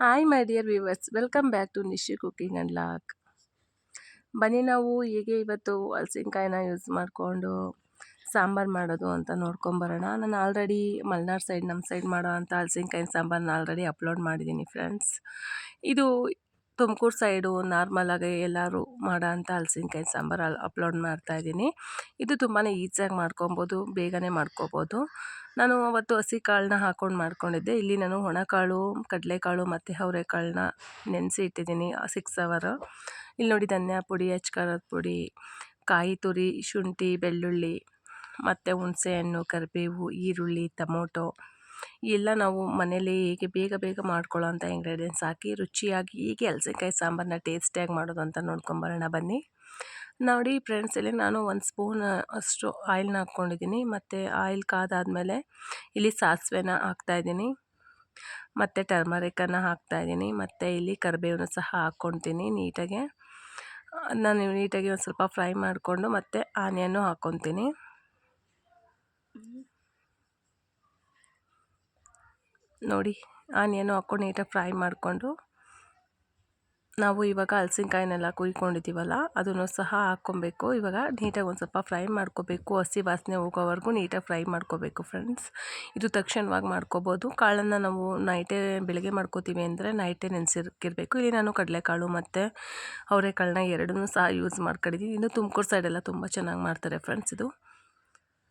Hi my dear viewers welcome back to Nishi cooking and lock ಬನ್ನಿ ನಾವು ಹೀಗೆ ಇವತ್ತು ಹಲಸಿನಕಾಯಿನ ಯೂಸ್ ಮಾಡಿಕೊಂಡು ಸಾಂಬಾರು ಮಾಡೋದು ಅಂತ ನೋಡ್ಕೊಂಬರೋಣ ನಾನು ಆಲ್ರೆಡಿ ಮಲ್ನಾಡ್ ಸೈಡ್ ನಮ್ಮ ಸೈಡ್ ಮಾಡೋ ಅಂಥ ಹಲಸಿನಕಾಯಿನ ಸಾಂಬಾರನ್ನ ಆಲ್ರೆಡಿ ಅಪ್ಲೋಡ್ ಮಾಡಿದ್ದೀನಿ ಫ್ರೆಂಡ್ಸ್ ಇದು ತುಮಕೂರು ಸೈಡು ನಾರ್ಮಲಾಗಿ ಎಲ್ಲರೂ ಮಾಡೋ ಅಂಥ ಹಲ್ಸಿನ್ಕಾಯಿ ಸಾಂಬಾರು ಅಪ್ಲೋಡ್ ಮಾಡ್ತಾಯಿದ್ದೀನಿ ಇದು ತುಂಬಾ ಈಸಿಯಾಗಿ ಮಾಡ್ಕೊಬೋದು, ಬೇಗನೆ ಮಾಡ್ಕೋಬೋದು. ನಾನು ಅವತ್ತು ಹಸಿ ಕಾಳನ್ನ ಹಾಕ್ಕೊಂಡು ಮಾಡ್ಕೊಂಡಿದ್ದೆ. ಇಲ್ಲಿ ನಾನು ಒಣಕಾಳು, ಕಡಲೆಕಾಳು ಮತ್ತು ಅವರೆಕಾಳನ್ನ ನೆನೆಸಿ ಇಟ್ಟಿದ್ದೀನಿ ಸಿಕ್ಸ್ ಅವರ್. ಇಲ್ಲಿ ನೋಡಿ ಧನ್ಯ ಪುಡಿ ಖಾರದ ಪುಡಿ, ಕಾಯಿ ತುರಿ, ಶುಂಠಿ, ಬೆಳ್ಳುಳ್ಳಿ ಮತ್ತು ಹುಣಸೆಹಣ್ಣು, ಕರಿಬೇವು, ಈರುಳ್ಳಿ, ಟೊಮೊಟೊ. ಎಲ್ಲ ನಾವು ಮನೇಲಿ ಹೇಗೆ ಬೇಗ ಬೇಗ ಮಾಡ್ಕೊಳ್ಳೋ ಅಂಥ ಇಂಗ್ರೀಡಿಯೆಂಟ್ಸ್ ಹಾಕಿ ರುಚಿಯಾಗಿ ಹೀಗೆ ಹಲಸಿನ್ಕಾಯಿ ಸಾಂಬಾರನ್ನ ಟೇಸ್ಟಿಯಾಗಿ ಮಾಡೋದು ಅಂತ ನೋಡ್ಕೊಂಬರೋಣ ಬನ್ನಿ. ನೋಡಿ ಫ್ರೆಂಡ್ಸ್ ಇಲ್ಲಿ ನಾನು ಒಂದು ಸ್ಪೂನ್ ಅಷ್ಟು ಆಯಿಲ್ನ ಹಾಕ್ಕೊಂಡಿದ್ದೀನಿ. ಮತ್ತು ಆಯಿಲ್ ಕಾದಾದಮೇಲೆ ಇಲ್ಲಿ ಸಾಸಿವೆನ ಹಾಕ್ತಾಯಿದ್ದೀನಿ ಮತ್ತು ಟರ್ಮರಿಕನ್ನು ಹಾಕ್ತಾಯಿದ್ದೀನಿ ಮತ್ತು ಇಲ್ಲಿ ಕರಿಬೇವನ್ನ ಸಹ ಹಾಕ್ಕೊತೀನಿ ನೀಟಾಗೆ. ನಾನು ನೀಟಾಗಿ ಒಂದು ಸ್ವಲ್ಪ ಫ್ರೈ ಮಾಡಿಕೊಂಡು ಮತ್ತು ಆನಿಯನ್ನು ಹಾಕ್ಕೊತೀನಿ. ನೋಡಿ, ಆನಿಯನ್ನು ಹಾಕ್ಕೊಂಡು ನೀಟಾಗಿ ಫ್ರೈ ಮಾಡಿಕೊಂಡು ನಾವು ಇವಾಗ ಹಲ್ಸಿನಕಾಯಿನೆಲ್ಲ ಕುಯ್ಕೊಂಡಿದ್ದೀವಲ್ಲ, ಅದನ್ನು ಸಹ ಹಾಕ್ಕೊಬೇಕು. ಇವಾಗ ನೀಟಾಗಿ ಒಂದು ಸ್ವಲ್ಪ ಫ್ರೈ ಮಾಡ್ಕೋಬೇಕು. ಹಸಿ ವಾಸನೆ ಹೋಗೋವರೆಗೂ ನೀಟಾಗಿ ಫ್ರೈ ಮಾಡ್ಕೋಬೇಕು ಫ್ರೆಂಡ್ಸ್. ಇದು ತಕ್ಷಣವಾಗಿ ಮಾಡ್ಕೋಬೋದು. ಕಾಳನ್ನು ನಾವು ನೈಟೇ ಬೆಳಗ್ಗೆ ಮಾಡ್ಕೋತೀವಿ ಅಂದರೆ ನೈಟೇ ನೆನೆಸಿರ್ಕಿರಬೇಕು. ಇಲ್ಲಿ ನಾನು ಕಡಲೆಕಾಳು ಮತ್ತು ಅವರೆಕಾಳನ್ನ ಎರಡನ್ನೂ ಸಹ ಯೂಸ್ ಮಾಡ್ಕೊಂಡಿದ್ದೀನಿ. ಇನ್ನು ತುಮಕೂರು ಸೈಡೆಲ್ಲ ತುಂಬ ಚೆನ್ನಾಗಿ ಮಾಡ್ತಾರೆ ಫ್ರೆಂಡ್ಸ್ ಇದು.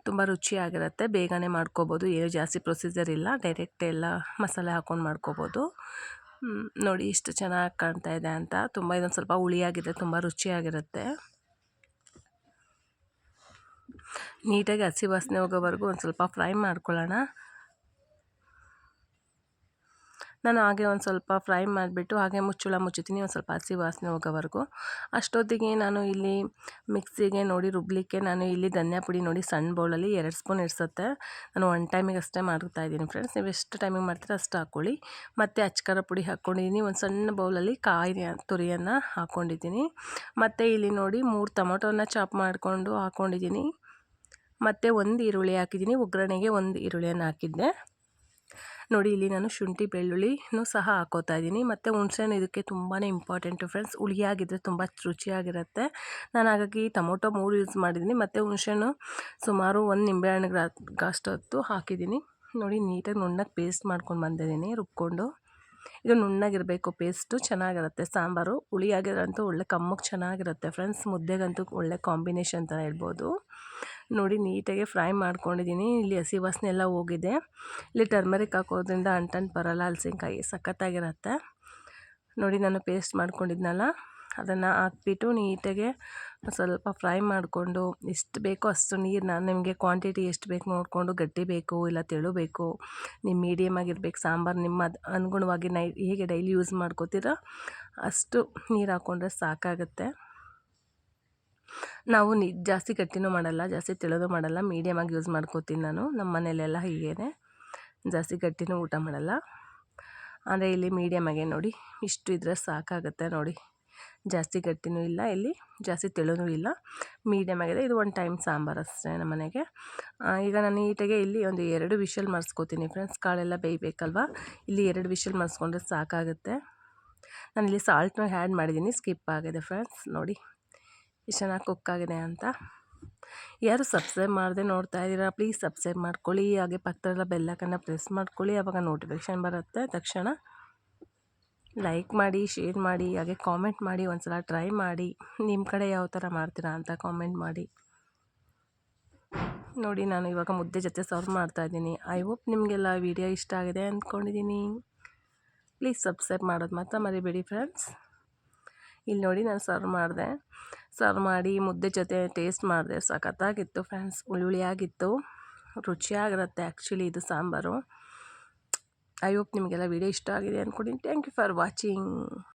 ತುಂಬ ರುಚಿಯಾಗಿರುತ್ತೆ. ಬೇಗನೆ ಮಾಡ್ಕೋಬೋದು. ಏನು ಜಾಸ್ತಿ ಪ್ರೊಸೀಜರ್ ಇಲ್ಲ. ಡೈರೆಕ್ಟ್ ಎಲ್ಲ ಮಸಾಲೆ ಹಾಕ್ಕೊಂಡು ಮಾಡ್ಕೋಬೋದು. ನೋಡಿ ಇಷ್ಟು ಚೆನ್ನಾಗಿ ಕಾಣ್ತಾ ಇದೆ ಅಂತ. ತುಂಬ ಇದೊಂದು ಸ್ವಲ್ಪ ಹುಳಿಯಾಗಿದೆ. ತುಂಬ ರುಚಿಯಾಗಿರುತ್ತೆ. ನೀಟಾಗಿ ಹಸಿ ವಾಸನೆ ಹೋಗೋವರೆಗೂ ಒಂದು ಸ್ವಲ್ಪ ಫ್ರೈ ಮಾಡ್ಕೊಳ್ಳೋಣ. ನಾನು ಹಾಗೆ ಒಂದು ಸ್ವಲ್ಪ ಫ್ರೈ ಮಾಡಿಬಿಟ್ಟು ಹಾಗೆ ಮುಚ್ಚಳ ಮುಚ್ಚುತ್ತೀನಿ, ಒಂದು ಸ್ವಲ್ಪ ಹಸಿ ವಾಸನೆ ಹೋಗೋವರೆಗೂ. ಅಷ್ಟೊತ್ತಿಗೆ ನಾನು ಇಲ್ಲಿ ಮಿಕ್ಸಿಗೆ ನೋಡಿ, ರುಬ್ಲಿಕ್ಕೆ ನಾನು ಇಲ್ಲಿ ಧನಿಯಾ ಪುಡಿ ನೋಡಿ, ಸಣ್ಣ ಬೌಲಲ್ಲಿ ಎರಡು ಸ್ಪೂನ್ ಇರ್ಸುತ್ತೆ. ನಾನು ಒನ್ ಟೈಮಿಗೆ ಅಷ್ಟೇ ಮಾಡ್ತಾ ಇದ್ದೀನಿ ಫ್ರೆಂಡ್ಸ್. ನೀವು ಎಷ್ಟು ಟೈಮಿಗೆ ಮಾಡ್ತೀರ ಅಷ್ಟು ಹಾಕ್ಕೊಳ್ಳಿ. ಮತ್ತು ಅಚ್ಕಾರ ಪುಡಿ ಹಾಕ್ಕೊಂಡಿದ್ದೀನಿ. ಒಂದು ಸಣ್ಣ ಬೌಲಲ್ಲಿ ಕಾಯಿ ತುರಿಯನ್ನು ಹಾಕ್ಕೊಂಡಿದ್ದೀನಿ. ಮತ್ತು ಇಲ್ಲಿ ನೋಡಿ ಮೂರು ಟೊಮೊಟೊನ ಚಾಪ್ ಮಾಡಿಕೊಂಡು ಹಾಕ್ಕೊಂಡಿದ್ದೀನಿ. ಮತ್ತು ಒಂದು ಈರುಳ್ಳಿ ಹಾಕಿದ್ದೀನಿ. ಒಗ್ಗರಣೆಗೆ ಒಂದು ಈರುಳ್ಳಿಯನ್ನು ಹಾಕಿದ್ದೆ. ನೋಡಿ, ಇಲ್ಲಿ ನಾನು ಶುಂಠಿ, ಬೆಳ್ಳುಳ್ಳಿನೂ ಸಹ ಹಾಕೋತಾ ಇದ್ದೀನಿ. ಮತ್ತು ಹುಣ್ಸೆಹಣ್ಣು ಇದಕ್ಕೆ ತುಂಬಾ ಇಂಪಾರ್ಟೆಂಟು ಫ್ರೆಂಡ್ಸ್ ಹುಳಿಯಾಗಿದ್ದರೆ ತುಂಬ ರುಚಿಯಾಗಿರುತ್ತೆ. ನಾನು ಹಾಗಾಗಿ ಟೊಮೊಟೊ ಮೂರು ಯೂಸ್ ಮಾಡಿದ್ದೀನಿ. ಮತ್ತು ಹುಣ್ಸೆಹಣ್ಣು ಸುಮಾರು ಒಂದು ನಿಂಬೆಹಣ್ಣಿಗೆ ಅಷ್ಟೊತ್ತು ಹಾಕಿದ್ದೀನಿ. ನೋಡಿ, ನೀಟಾಗಿ ನುಣ್ಣಗೆ ಪೇಸ್ಟ್ ಮಾಡ್ಕೊಂಡು ಬಂದಿದ್ದೀನಿ, ರುಬ್ಕೊಂಡು. ಇದು ನುಣ್ಣಗಿರಬೇಕು ಪೇಸ್ಟು ಚೆನ್ನಾಗಿರುತ್ತೆ. ಸಾಂಬಾರು ಹುಳಿಯಾಗಿರೋಂತೂ ಒಳ್ಳೆ ಕಮ್ಮಕ್ಕೆ ಚೆನ್ನಾಗಿರುತ್ತೆ ಫ್ರೆಂಡ್ಸ್ ಮುದ್ದೆಗಂತೂ ಒಳ್ಳೆ ಕಾಂಬಿನೇಷನ್ ಅಂತ ಹೇಳ್ಬೋದು. ನೋಡಿ ನೀಟಾಗಿ ಫ್ರೈ ಮಾಡ್ಕೊಂಡಿದ್ದೀನಿ. ಇಲ್ಲಿ ಹಸಿ ವಾಸನೆ ಎಲ್ಲ ಹೋಗಿದೆ. ಇಲ್ಲಿ ಟರ್ಮರಿಕ್ ಹಾಕೋದ್ರಿಂದ ಅಂಟನ್ ಬರಲ್ಲ, ಹಲಸಿನ್ಕಾಯಿ ಸಖತ್ತಾಗಿರುತ್ತೆ. ನೋಡಿ ನಾನು ಪೇಸ್ಟ್ ಮಾಡ್ಕೊಂಡಿದ್ನಲ್ಲ, ಅದನ್ನು ಹಾಕ್ಬಿಟ್ಟು ನೀಟಾಗೆ ಸ್ವಲ್ಪ ಫ್ರೈ ಮಾಡಿಕೊಂಡು, ಎಷ್ಟು ಬೇಕೋ ಅಷ್ಟು ನೀರು ನಾನು ನಿಮಗೆ ಕ್ವಾಂಟಿಟಿ ಎಷ್ಟು ಬೇಕು ನೋಡಿಕೊಂಡು, ಗಟ್ಟಿ ಬೇಕು ಇಲ್ಲ ತೆಳು ಬೇಕು ನಿಮ್ಮ ಮೀಡಿಯಮ್ ಆಗಿರ್ಬೇಕು, ಸಾಂಬಾರು ನಿಮ್ಮ ಅನುಗುಣವಾಗಿ ನೈ ಹೇಗೆ ಡೈಲಿ ಯೂಸ್ ಮಾಡ್ಕೋತೀರೋ, ಅಷ್ಟು ನೀರು ಹಾಕ್ಕೊಂಡ್ರೆ ಸಾಕಾಗುತ್ತೆ. ನಾವು ನಿ, ಜಾಸ್ತಿ ಗಟ್ಟಿನೂ ಮಾಡಲ್ಲ, ಜಾಸ್ತಿ ತಿಳಿದು ಮಾಡಲ್ಲ ಮೀಡಿಯಮಾಗಿ ಯೂಸ್ ಮಾಡ್ಕೋತೀನಿ ನಾನು ನಮ್ಮ ಮನೆಯಲ್ಲೆಲ್ಲ ಹೀಗೇ ಜಾಸ್ತಿ ಗಟ್ಟಿನೂ ಊಟ ಮಾಡಲ್ಲ. ಅಂದರೆ ಇಲ್ಲಿ ಮೀಡಿಯಮಾಗೆ ನೋಡಿ, ಇಷ್ಟು ಇದ್ದರೆ ಸಾಕಾಗುತ್ತೆ ನೋಡಿ. ಜಾಸ್ತಿ ಗಟ್ಟಿನೂ ಇಲ್ಲ ಇಲ್ಲಿ, ಜಾಸ್ತಿ ತೆಳುನೂ ಇಲ್ಲ. ಮೀಡಿಯಮ್ ಆಗಿದೆ, ಇದು ಒಂದು ಟೈಮ್ ಸಾಂಬಾರು ಅಷ್ಟೇ ನಮ್ಮ ಮನೆಗೆ. ಈಗ ನಾನು ನೀಟಾಗೆ ಇಲ್ಲಿ ಒಂದು ಎರಡು ವಿಷಲ್ ಮರ್ಸ್ಕೋತೀನಿ ಫ್ರೆಂಡ್ಸ್ ಕಾಳೆಲ್ಲ ಬೇಯಬೇಕಲ್ವ? ಇಲ್ಲಿ ಎರಡು ವಿಷಲ್ ಮರ್ಸ್ಕೊಂಡ್ರೆ ಸಾಕಾಗುತ್ತೆ. ನಾನಿಲ್ಲಿ ಸಾಲ್ಟ್ನೂ ಆ್ಯಡ್ ಮಾಡಿದ್ದೀನಿ ಸ್ಕಿಪ್ ಆಗಿದೆ ಫ್ರೆಂಡ್ಸ್ ನೋಡಿ. ಎಷ್ಟು ಚೆನ್ನಾಗಿ ಕುಕ್ ಆಗಿದೆ ಅಂತ. ಯಾರು ಸಬ್ಸ್ಕ್ರೈಬ್ ಮಾಡದೆ ನೋಡ್ತಾ ಇದ್ದೀರಾ ಪ್ಲೀಸ್ ಸಬ್ಸ್ಕ್ರೈಬ್ ಮಾಡ್ಕೊಳ್ಳಿ. ಹಾಗೆ ಪಕ್ಕದಲ್ಲ ಬೆಲ್ಲಕ್ಕನ್ನು ಪ್ರೆಸ್ ಮಾಡ್ಕೊಳ್ಳಿ. ಆವಾಗ ನೋಟಿಫಿಕೇಷನ್ ಬರುತ್ತೆ. ತಕ್ಷಣ ಲೈಕ್ ಮಾಡಿ ಶೇರ್ ಮಾಡಿ, ಹಾಗೆ ಕಾಮೆಂಟ್ ಮಾಡಿ ಒಂದು ಸಲ ಟ್ರೈ ಮಾಡಿ. ನಿಮ್ಮ ಕಡೆ ಯಾವ ಥರ ಮಾಡ್ತೀರಾ ಅಂತ ಕಾಮೆಂಟ್ ಮಾಡಿ. ನೋಡಿ, ನಾನು ಇವಾಗ ಮುದ್ದೆ ಜೊತೆ ಸರ್ವ್ ಮಾಡ್ತಾ ಇದ್ದೀನಿ. ಐ ಹೋಪ್ ನಿಮಗೆಲ್ಲ ವಿಡಿಯೋ ಇಷ್ಟ ಆಗಿದೆ ಅಂದ್ಕೊಂಡಿದ್ದೀನಿ. ಪ್ಲೀಸ್ ಸಬ್ಸ್ಕ್ರೈಬ್ ಮಾಡೋದು ಮಾತ್ರ ಮರಿಬೇಡಿ ಫ್ರೆಂಡ್ಸ್ ಇಲ್ಲಿ ನೋಡಿ ನಾನು ಸರ್ವ್ ಮಾಡಿದೆ. ಸರ್ವ್ ಮಾಡಿ, ಮುದ್ದೆ ಜೊತೆ ಟೇಸ್ಟ್ ಮಾಡಿದೆ. ಸಖತ್ತಾಗಿತ್ತು ಫ್ರೆಂಡ್ಸ್ ಹುಳಿಯಾಗಿತ್ತು ರುಚಿಯಾಗಿರುತ್ತೆ ಆ್ಯಕ್ಚುಲಿ ಇದು ಸಾಂಬಾರು. ಐ ಹೋಪ್ ನಿಮಗೆಲ್ಲ ವೀಡಿಯೋ ಇಷ್ಟ ಆಗಿದೆ ಅಂದ್ಕೊಂಡಿನಿ ಥ್ಯಾಂಕ್ ಯು ಫಾರ್ ವಾಚಿಂಗ್